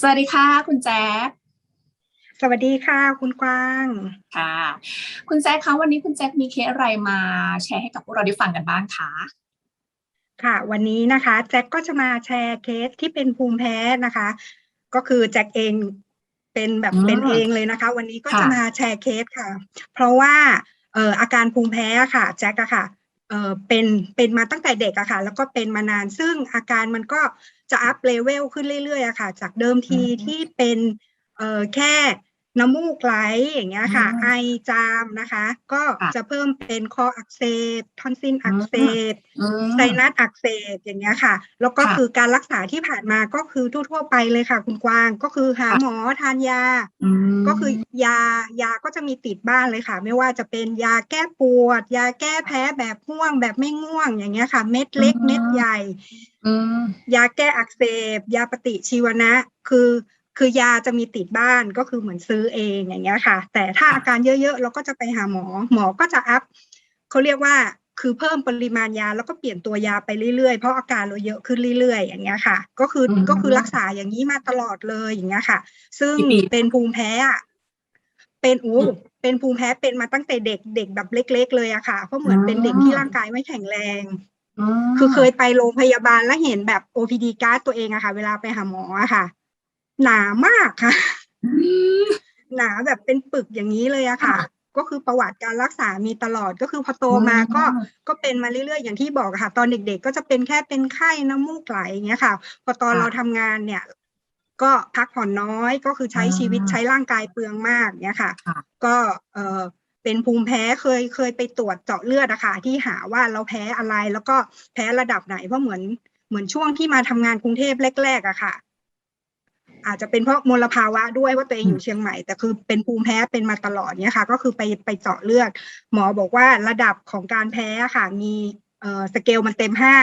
สวัสดีค่ะคุณแจ๊คสวัสดีค่ะ คุณกวางค่ะ คุณแจ๊คคะวันนี้คุณแจ๊คมีเคสอะไรมาแชร์ให้กับพวกเราได้ฟังกันบ้างคะค่ะ วันนี้นะคะแจ็คก็จะมาแชร์เคสที่เป็นภูมิแพ้นะคะ ก็คือแจ็คเองเป็นแบบอืมเป็นเองเลยนะคะ วันนี้ก็ค่ะจะมาแชร์เคสค่ะ เพราะว่าเอ่ออาการภูมิแพ้ค่ะแจ็คอะค่ะ เอ่อเป็นเป็นมาตั้งแต่เด็กอะค่ะ แล้วก็เป็นมานานซึ่งอาการมันก็จะอัพเลเวลขึ้นเรื่อยๆอะค่ะ จากเดิมทีที่เป็นเอ่อแค่ น้ำมูกไหลอย่างเงี้ยค่ะ ไอจามนะคะ ก็จะเพิ่มเป็นคออักเสบทอนซิลอักเสบอืมไซนัสอักเสบอย่างเงี้ยค่ะ แล้วก็ค่ะคือการรักษาที่ผ่านมาก็คือทั่วๆไปเลยค่ะ คุณกวางก็คือหาค่ะหมอทานยาอืมก็คือยายาก็จะมีติดบ้านเลยค่ะ ไม่ว่าจะเป็นยาแก้ปวด ยาแก้แพ้แบบง่วงแบบไม่ง่วงอย่างเงี้ยค่ะ เม็ดเล็กเม็ดใหญ่อืมยาแก้อักเสบ ยาปฏิชีวนะ คือ คือยาจะมีติดบ้านก็คือเหมือนซื้อเองอย่างเงี้ยค่ะ แต่ถ้าค่ะอาการเยอะๆเราก็จะไปหาหมอ หมอก็จะอัพเขาเรียกว่าคือเพิ่มปริมาณยาแล้วก็เปลี่ยนตัวยาไปเรื่อยๆ เพราะอาการเราเยอะขึ้นเรื่อยๆ อย่างเงี้ยค่ะ ก็คืออมก็คือรักษาอย่างนี้มาตลอดเลยอย่างเงี้ยค่ะ ซึ่งกี่ปีเป็นภูมิแพ้อะเป็นอู้อืมเป็นภูมิแพ้เป็นมาตั้งแต่เด็กเด็กแบบเล็ก ๆ เลยอะค่ะ เพราะเหมือนเป็นเด็กที่อืมร่างกายไม่แข็งแรงมคือเคยไปโรงพยาบาลแล้วเห็นแบบ OPD การ์ดตัวเองอะค่ะ เวลาไปหาหมออะค่ะ หนามากค่ะอืมหนาแบบเป็นปึกอย่างนี้เลยอะค่ะค่ะ ก็คือประวัติการรักษามีตลอดก็คือพอโตมาก็อืมก็เป็นมาเรื่อยๆ อย่างที่บอกอะค่ะ ตอนเด็กๆ ก็จะเป็นแค่เป็นไข้น้ำมูกไหลอย่างเงี้ยค่ะ พอตอนค่ะเราทำงานเนี่ย ก็พักผ่อนน้อยก็คือใช้อ่าชีวิตใช้ร่างกายเปลืองมากเนี่ยค่ะค่ะ ก็เออเป็นภูมิแพ้เคยเคยไปตรวจเจาะเลือดอะค่ะที่หาว่าเราแพ้อะไรแล้วก็แพ้ระดับไหนเพราะเหมือนเหมือนช่วงที่มาทำงานกรุงเทพแรกๆอะค่ะ อาจจะเป็นเพราะมลภาวะด้วยว่าตัวเองอยู่เชียงใหม่ แต่คือเป็นภูมิแพ้เป็นมาตลอดเนี่ยค่ะ ก็คือไปไปเจาะเลือด หมอบอกว่าระดับของการแพ้อะค่ะมีเอ่อสเกลมันเต็มห้า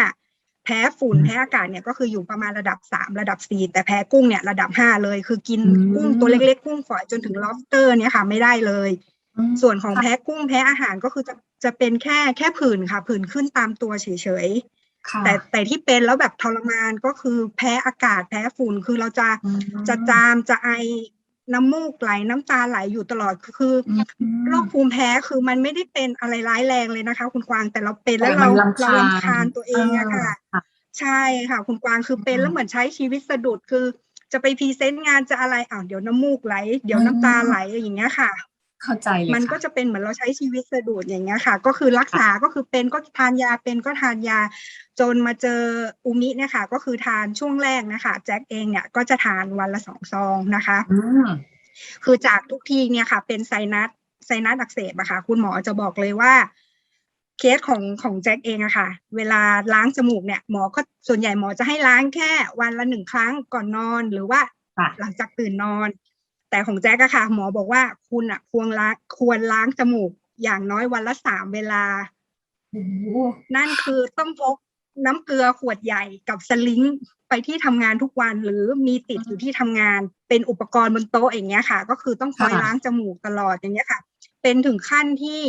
แพ้ฝุ่นอืมแพ้อากาศเนี่ยก็คืออยู่ประมาณระดับสามระดับสี่แต่แพ้กุ้งเนี่ยระดับห้าเลย คือกินอืมกุ้งตัวเล็กๆกุ้งฝอยจนถึง lobster เนี่ยค่ะไม่ได้เลยอืมส่วนของค่ะแพ้กุ้งแพ้อาหารก็คือจะจะเป็นแค่แค่ผื่นค่ะ ผื่นขึ้นตามตัวเฉยๆค่ะ แต่แต่ที่เป็นแล้วแบบทรมานก็คือแพ้อากาศแพ้ฝุ่นคือเราจะอืมจะจามจะไอน้ำมูกไหลน้ำตาไหลอยู่ตลอดคืออืมโรคภูมิแพ้คือมันไม่ได้เป็นอะไรร้ายแรงเลยนะคะ คุณกวางแต่เราเป็นแต่แล้วมัเรานรำเราคาญรำคาญตัวเองอะค่ะค่ะใช่ค่ะ คุณกวางคือเป็นอืมแล้วเหมือนใช้ชีวิตสะดุดคือ จะไปพรีเซนต์งานจะอะไรอ้าวเดี๋ยวน้ำมูกไหล เดี๋ยวอืมน้ำตาไหลอย่างเงี้ยค่ะ เข้าใจเลยมันก็ค่ะจะเป็นเหมือนเราใช้ชีวิตสะดุดอย่างเงี้ยค่ะ ก็คือรักษาก็คือเป็นก็ทานยาเป็นก็ทานยา จนมาเจออุมิเนี่ยค่ะ ก็คือทานช่วงแรกนะคะแจ็คเองเนี่ยก็จะทานวันละสองซองนะคะอืมคือจากทุกทีเนี่ยค่ะ เป็นไซนัสไซนัสอักเสบอะค่ะ คุณหมอจะบอกเลยว่าเคสของของแจ็คเองอะค่ะ เวลาล้างจมูกเนี่ยหมอก็ส่วนใหญ่หมอจะให้ล้างแค่วันละหนึ่งครั้งก่อนนอนหรือว่าค่ะหลังจากตื่นนอน แต่ของแจ็คอะค่ะ หมอบอกว่าคุณอะควรล้างควรล้างจมูกอย่างน้อยวันละสามเวลา นั่นคือต้องพกน้ำเกลือขวดใหญ่กับสลิงไปที่ทำงานทุกวันหรือมีติดอยู่ที่ทำงาน เป็นอุปกรณ์บนโต๊ะอย่างเงี้ยค่ะ ก็คือต้องคอยล้างจมูกตลอดอย่างเงี้ยค่ะ เป็นถึงขั้นที่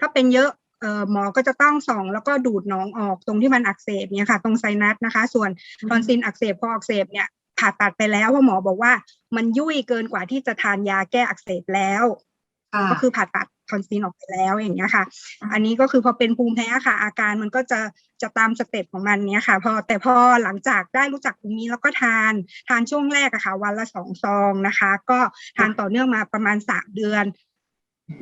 ถ้าเป็นเยอะเอ่อหมอก็จะต้องส่องแล้วก็ดูดหนองออกตรงที่มันอักเสบเนี่ยค่ะ ตรงไซนัสนะคะ ส่วนทอนซิลอักเสบพออักเสบเนี่ย ผ่าตัดไปแล้วเพราะหมอบอกว่า มันยุ่ยเกินกว่าที่จะทานยาแก้อักเสบแล้วค่ะก็คือผ่าตัดทอนซิลออกไปแล้วอย่างเงี้ยค่ะ อันนี้ก็คือพอเป็นภูมิแพ้ค่ะ อาการมันก็จะจะตามสเต็ปของมันเนี้ยค่ะ พอแต่พอหลังจากได้รู้จักภูมิแล้วก็ทานทานช่วงแรกอะค่ะ วันละสองซองนะคะ ก็ทานต่อเนื่องมาประมาณสามเดือน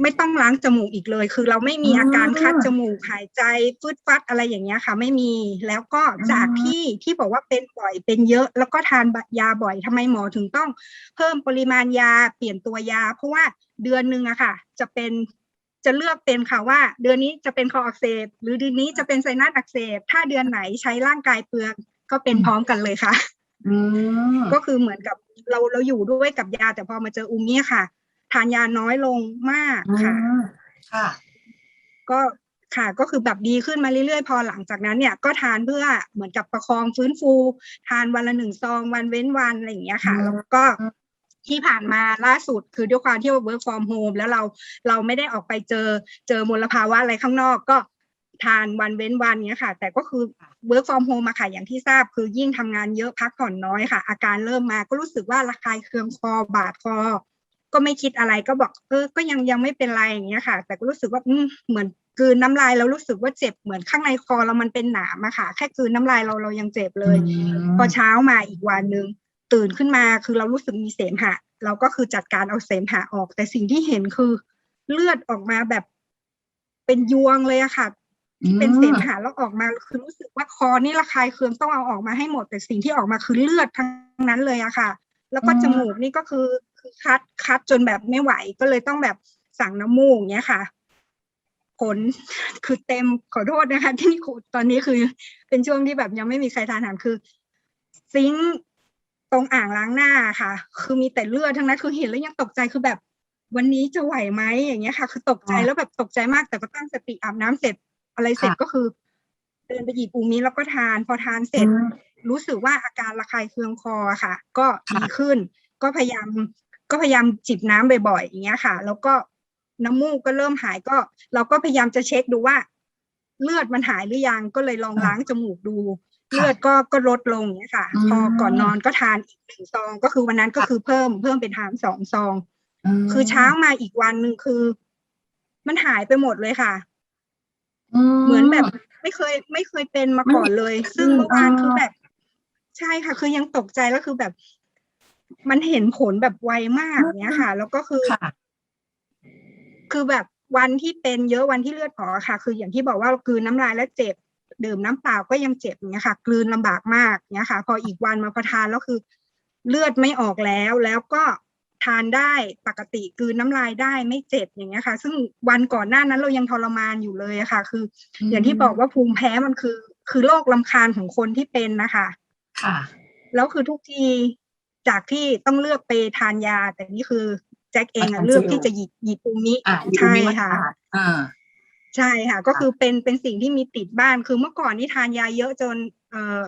ไม่ต้องล้างจมูกอีกเลย คือเราไม่มีอาการคัดจมูกหายใจฟืดฟัดอะไรอย่างเงี้ยค่ะ ไม่มีแล้วก็จากที่ที่บอกว่าเป็นบ่อยเป็นเยอะ แล้วก็ทานยาบ่อยทำไมหมอถึงต้องเพิ่มปริมาณยาเปลี่ยนตัวยา เพราะว่าเดือนหนึ่งอะค่ะ จะเป็นจะเลือกเป็นค่ะว่า เดือนนี้จะเป็นคออักเสบหรือเดือนนี้จะเป็นไซนัสอักเสบถ้าเดือนไหนใช้ร่างกายเปลืองก็เป็นพร้อมกันเลยค่ะอืมก็คือเหมือนกับเราเราอยู่ด้วยกับยาแต่พอมาเจออุมเนี่ยค่ะ ทานยาน้อยลงมากค่ะอืมค่ะ ก็ค่ะก็คือแบบดีขึ้นมาเรื่อยๆ พอหลังจากนั้นเนี่ยก็ทานเพื่อเหมือนกับประคองฟื้นฟู ทานวันละหนึ่งซองวันเว้นวันอะไรอย่างเงี้ยค่ะอืมแล้วก็ที่ผ่านมาล่าสุดคือด้วยความที่ว่า work from home แล้วเราเราไม่ได้ออกไปเจอเจอมลภาวะอะไรข้างนอกก็ทานวันเว้นวันเนี้ยค่ะ แต่ก็คือ work from home มาค่ะอย่างที่ทราบ คือยิ่งทำงานเยอะพักผ่อนน้อยค่ะ อาการเริ่มมาก็รู้สึกว่าระคายเคืองคอบาดคอ ก็ไม่คิดอะไรก็บอกเออก็ยังยังไม่เป็นไรอย่างเงี้ยค่ะ แต่ก็รู้สึกว่าอืมเหมือนกลืนน้ำลายแล้วรู้สึกว่าเจ็บเหมือนข้างในคอเรามันเป็นหนามอะค่ะ แค่กลืนน้ำลายเราเรายังเจ็บเลย พอเช้ามาอีกวันหนึ่งตื่นขึ้นมาคือเรารู้สึกมีเสมหะ เราก็คือจัดการเอาเสมหะออก แต่สิ่งที่เห็นคือเลือดออกมาแบบเป็นยวงเลยอะค่ะที่เป็นเสมหะแล้วออกมาคือรู้สึกว่าคอนี่ระคายเคืองต้องเอาออกมาให้หมด แต่สิ่งที่ออกมาคือเลือดทั้งนั้นเลยอะค่ะ แล้วก็อืมจมูกนี่ก็คือ คือคัดคัดจนแบบไม่ไหวก็เลยต้องแบบสั่งน้ำมูกอย่างเงี้ยค่ะ ผลคือเต็มขอโทษนะคะ ที่นี่ตอนนี้คือเป็นช่วงที่แบบยังไม่มีใครทานอาหารคือ ซิงค์ตรงอ่างล้างหน้าค่ะ คือมีแต่เลือดทั้งนั้นคือเห็นแล้วยังตกใจคือแบบวันนี้จะไหวไหมอย่างเงี้ยค่ะ คือตกใจอ่าแล้วแบบตกใจมากแต่ก็ตั้งสติอาบน้ำเสร็จ อะไรเสร็จค่ะก็คือ เดินไปหยิบอูมิแล้วก็ทาน พอทานเสร็จ รู้สึกว่าอาการระคายเคืองคออะค่ะ ก็ค่ะดีขึ้น ก็พยายาม ก็พยายามจิบน้ำบ่อยๆอย่างเงี้ยค่ะ แล้วก็น้ำมูกก็เริ่มหายก็ เราก็พยายามจะเช็คดูว่า เลือดมันหายหรือยังก็เลยลองค่ะล้างจมูกดูค่ะเลือดก็ก็ลดลงอย่างเงี้ยค่ะอืมพอก่อนนอนก็ทานอีกหนึ่งซอง ก็คือวันนั้นก็ค่ะคือเพิ่มเพิ่มเป็นทานสองซอง คือเช้ามาอีกวันหนึ่งคือ มันหายไปหมดเลยค่ะเหมือนแบบไม่เคย ไม่เคยเป็นมาก่อนเลย ซึ่งอืมเมื่อวานอ่าคือแบบ ใช่ค่ะ คือยังตกใจแล้วคือแบบ มันเห็นผลแบบไวมากเนี้ยค่ะ แล้วก็คือค่ะคือแบบวันที่เป็นเยอะวันที่เลือดออกอะค่ะ คืออย่างที่บอกว่ากลืนน้ำลายแล้วเจ็บ ดื่มน้ำเปล่าก็ยังเจ็บอย่างเงี้ยค่ะ กลืนลำบากมากเนี้ยค่ะ พออีกวันมาพอทานแล้วคือ เลือดไม่ออกแล้วแล้วก็ทานได้ปกติกลืนน้ำลายได้ไม่เจ็บอย่างเงี้ยค่ะ ซึ่งวันก่อนหน้านั้นเรายังทรมานอยู่เลยอะค่ะ คือ อย่างที่บอกว่าภูมิแพ้มันคือ คือโรคลำคาญของคนที่เป็นนะคะ ค่ะ แล้วคือทุกที จากที่ต้องเลือกไปทานยา แต่นี่คือแจ็คเองทาอะนเลือกเจลที่จะหยิบหยิบตรงนี้อะอยู่ใช่มีมาตรค่ะฐานอ่าใช่ค่ะ ก็คือเป็นเป็นสิ่งที่มีติดบ้านคือเมื่อก่อนนี่ทานยาเยอะจนเอ่อ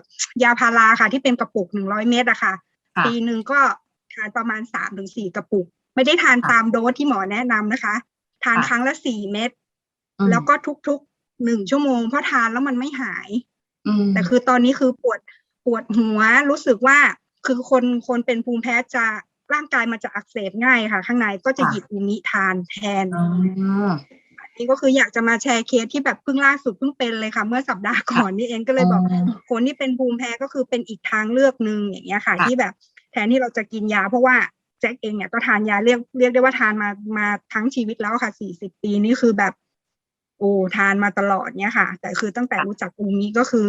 ยาพาราค่ะ ที่เป็นกระปุกหนึ่งร้อยเม็ดอะค่ะค่ะปีหนึ่งก็ทานประมาณสามถึงสี่กระปุก ไม่ได้ทานค่ะตามโดสที่หมอแนะนำนะคะ ทานค่ะครั้งละสี่เม็ดอืมแล้วก็ทุกๆหนึ่งชั่วโมงเพราะทานแล้วมันไม่หายอืมแต่คือตอนนี้คือปวดปวดหัวรู้สึกว่า คือคนคนเป็นภูมิแพ้จะร่างกายมันจะอักเสบง่ายค่ะ ข้างในก็จะหยิบอูมิทานแทนอ๋อนี่ก็คืออยากจะมาแชร์เคสที่แบบเพิ่งล่าสุดเพิ่งเป็นเลยค่ะ เมื่อสัปดาห์ก่อนนี่เองก็เลยบอก คนที่เป็นภูมิแพ้ก็คือเป็นอีกทางเลือกหนึ่งอย่างเงี้ยค่ะค่ะ ที่แบบแทนที่เราจะกินยาเพราะว่าแจ็คเองเนี่ยก็ทานยาเรียกเรียกได้ว่าทานมามาทั้งชีวิตแล้วค่ะสี่สิบปีนี่คือแบบ โอ้ทานมาตลอดเนี่ยค่ะ แต่คือตั้งแต่รู้จักอูมิก็คือ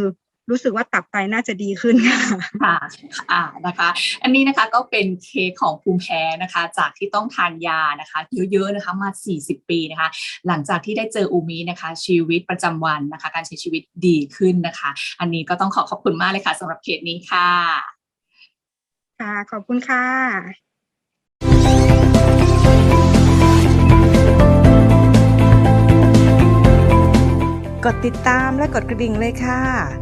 รู้สึกว่าตับไตน่าจะดีขึ้นค่ะค่ะอ่านะคะ อันนี้นะคะก็เป็นเคสของภูมิแพ้นะคะ จากที่ต้องทานยานะคะ เยอะๆนะคะมา 40 ปีนะคะ หลังจากที่ได้เจออูมินะคะ ชีวิตประจำวันนะคะ การใช้ชีวิตดีขึ้นนะคะ อันนี้ก็ต้องขอขอบคุณมากเลยค่ะสำหรับเคสนี้ค่ะ ค่ะขอบคุณค่ะกดติดตามและกดกระดิ่งเลยค่ะ